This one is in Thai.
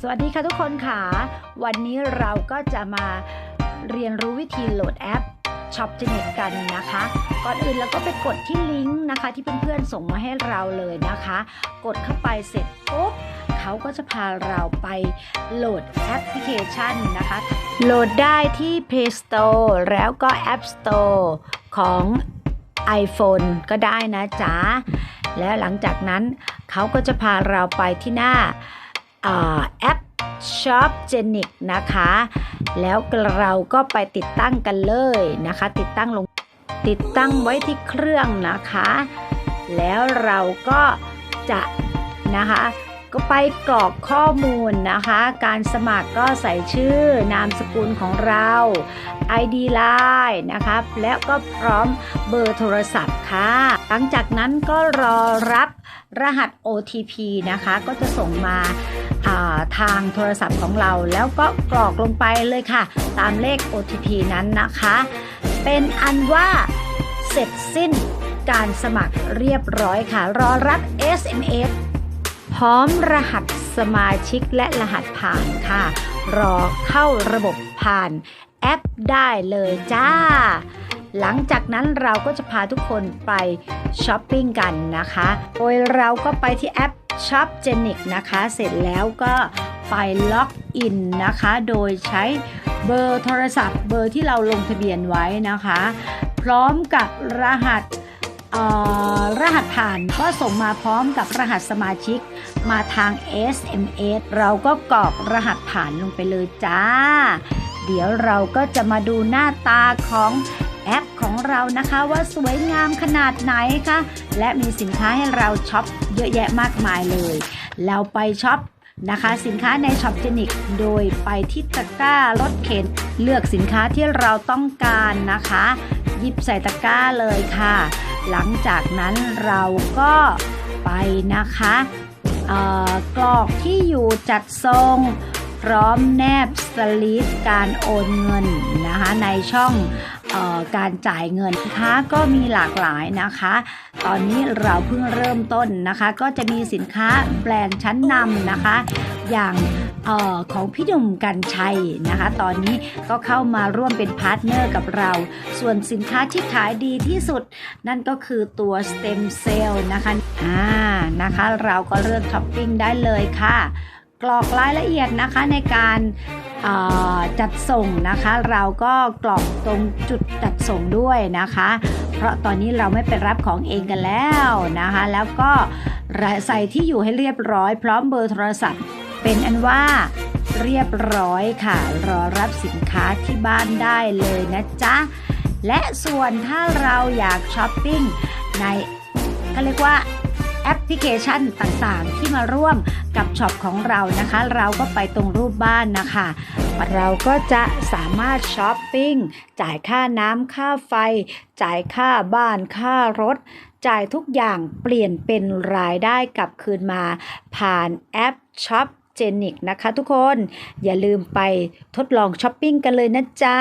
สวัสดีค่ะทุกคนค่ะ วันนี้เราก็จะมาเรียนรู้วิธีโหลดแอป s h o p g e n i c กันนะคะ ก่อนอื่นเราก็ไปกดที่ลิงก์นะคะ ที่เพื่อนๆส่งมาให้เราเลยนะคะ กดเข้าไปเสร็จปุ๊บเขาก็จะพาเราไปโหลดแอปพลิเคชันนะคะ โหลดได้ที่ Play Store แล้วก็ App Store ของ iPhone ก็ได้นะจ๊ะ และหลังจากนั้นเขาก็จะพาเราไปที่หน้า แอป Shop g e n i c นะคะ แล้วเราก็ไปติดตั้งกันเลยนะคะ ติดตั้งลงติดตั้งไว้ที่เครื่องนะคะ แล้วเราก็จะนะคะ ก็ไปกรอกข้อมูลนะคะ การสมัครก็ใส่ชื่อนามสกุลของเรา ID Line นะครับ แล้วก็พร้อมเบอร์โทรศัพท์ค่ะ หลังจากนั้นก็รอรับรหัส OTP นะคะ ก็จะส่งมาาทางโทรศัพท์ของเรา แล้วก็กรอกลงไปเลยค่ะ ตามเลข OTP นั้นนะคะ เป็นอันว่าเสร็จสิ้นการสมัครเรียบร้อยค่ะ รอรับ SMS พร้อมรหัสสมาชิกและรหัสผ่านค่ะ รอเข้าระบบผ่านแอปได้เลยจ้า หลังจากนั้นเราก็จะพาทุกคนไปช้อปปิ้งกันนะคะ โดยเราก็ไปที่แอป Shop g e n i c นะคะ เสร็จแล้วก็ไปล็อกอินนะคะ โดยใช้เบอร์โทรศัพท์เบอร์ที่เราลงทะเบียนไว้นะคะ พร้อมกับรหัส รหัสผ่านก็ส่งมาพร้อมกับรหัสสมาชิกมาทาง SMS เราก็กรอกรหัสผ่านลงไปเลยจ้า เดี๋ยวเราก็จะมาดูหน้าตาของแอปของเรานะคะว่าสวยงามขนาดไหนคะและมีสินค้าให้เราช็อปเยอะแยะมากมายเลย เราไปช็อปนะคะสินค้าในช็อปเจนิกโดยไปที่ตะกร้ารถเข็นเลือกสินค้าที่เราต้องการนะคะ หยิบใส่ตะกร้าเลยค่ะ หลังจากนั้นเราก็ไปนะคะเอ่อกรอกที่อยู่จัดทรงพร้อมแนบสลิปการโอนเงินนะคะในช่องเออการจ่ายเงินนะคะก็มีหลากหลายนะคะ ตอนนี้เราเพิ่งเริ่มต้นนะคะ ก็จะมีสินค้าแบรนด์ชั้นนำนะคะ อย่างออของพี่หนุ่มกันชัยนะคะ ตอนนี้ก็เข้ามาร่วมเป็นพาร์ทเนอร์กับเรา ส่วนสินค้าที่ขายดีที่สุด นั่นก็คือตัว Stem Cell นะคะอ่านะคะ เราก็เลือกช้อปปิ้งได้เลยค่ะกรอกรายละเอียดนะคะในการจัดส่งนะคะ เราก็กรอกตรงจุดจัดส่งด้วยนะคะ เพราะตอนนี้เราไม่ไปรับของเองกันแล้วนะคะ แล้วก็ใส่ที่อยู่ให้เรียบร้อย พร้อมเบอร์โทรศัพท์ เป็นอันว่าเรียบร้อยค่ะ รอรับสินค้าที่บ้านได้เลยนะจ๊ะ และส่วนถ้าเราอยากช้อปปิ้งในเขาเรียกว่า แอปพลิเคชันต่างๆ ที่มาร่วมกับช็อปของเรานะคะ เราก็ไปตรงรูปบ้านนะคะ เราก็จะสามารถช้อปปิ้งจ่ายค่าน้ำค่าไฟ จ่ายค่าบ้านค่ารถ จ่ายทุกอย่างเปลี่ยนเป็นรายได้กลับคืนมา ผ่านแอปช็อปเจนิกนะคะทุกคนอย่าลืมไปทดลองช้อปปิ้งกันเลยนะจ๊ะ